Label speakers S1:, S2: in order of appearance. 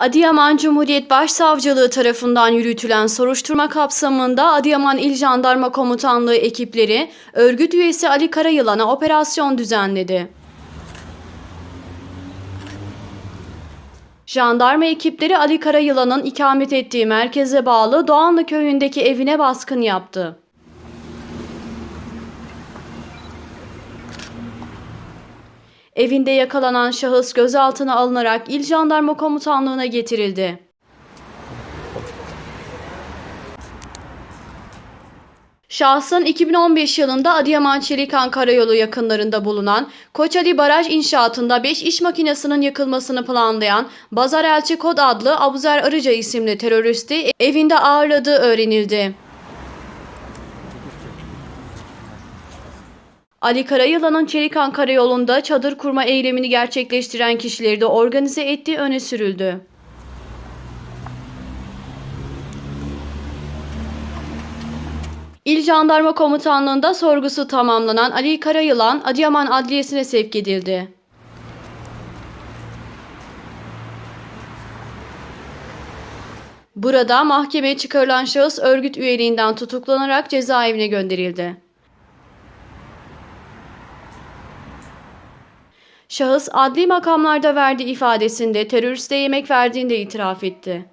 S1: Adıyaman Cumhuriyet Başsavcılığı tarafından yürütülen soruşturma kapsamında Adıyaman İl Jandarma Komutanlığı ekipleri örgüt üyesi Ali Karayılan'a operasyon düzenledi. Jandarma ekipleri Ali Karayılan'ın ikamet ettiği merkeze bağlı Doğanlı köyündeki evine baskın yaptı. Evinde yakalanan şahıs gözaltına alınarak İl Jandarma Komutanlığı'na getirildi. Şahsın 2015 yılında Adıyaman Çelikan Karayolu yakınlarında bulunan Koçali Baraj İnşaatında 5 iş makinesinin yakılmasını planlayan Bazar Elçi Kod adlı Abuzer Arıca isimli teröristi evinde ağırladığı öğrenildi. Ali Karayılan'ın Çelikan Karayolu'nda çadır kurma eylemini gerçekleştiren kişileri de organize ettiği öne sürüldü. İl Jandarma Komutanlığı'nda sorgusu tamamlanan Ali Karayılan Adıyaman Adliyesi'ne sevk edildi. Burada mahkemeye çıkarılan şahıs örgüt üyeliğinden tutuklanarak cezaevine gönderildi. Şahıs adli makamlarda verdiği ifadesinde teröriste yemek verdiğini de itiraf etti.